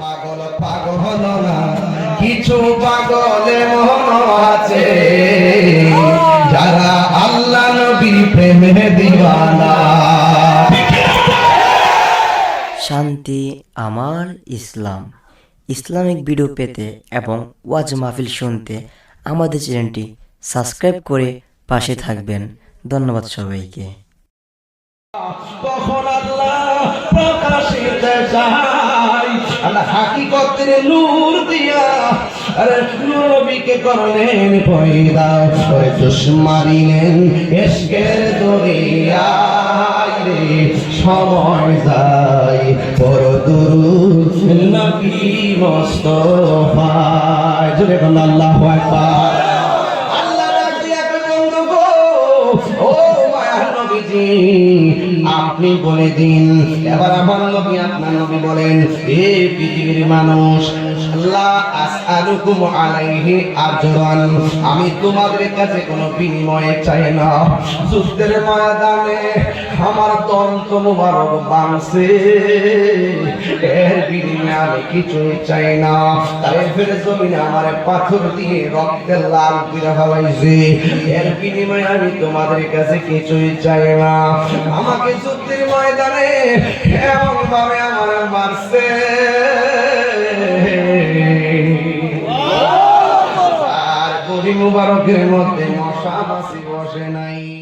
পাগল পাগল না। কিছু পাগলে মন আছে যারা আল্লাহ নবীর প্রেমে দিওয়ানা। শান্তি আমার ইসলাম। ইসলামিক ভিডিও পেতে এবং ওয়াজ মাহফিল শুনতে আমাদের চ্যানেলটি সাবস্ক্রাইব করে পাশে থাকবেন। ধন্যবাদ সবাইকে। তখন আল্লাহ প্রকাশিতে হাকিকতের নূর দিয়া। আরে নবীকে করলেন পয়দা ওই দুশ্মারিলেন এসকের দরিয়া সময় যায়, বড় দুরু নবী মোস্তফা জুড়ে আল্লাহু আকবার। আপনি বলে দিন। এবার আমার নবী আপনার নবী বলেন, এ পৃথিবীর মানুষ আমি তোমাদের কাছে কোনো বিনিময়ে চাই না। সুস্থের ময়দানে আমার তন্ত্র মুবারক বাংছে কিছুই চাই না। জমিনে আমার পাথর দিয়ে রক্তের লাল এর বিনিময়ে আমি তোমাদের কাছে কিছুই চাই না। আমাকে যুদ্ধের ময়দানে এমন ভাবে আমার মারছে। আর গরি মুবারকের মধ্যে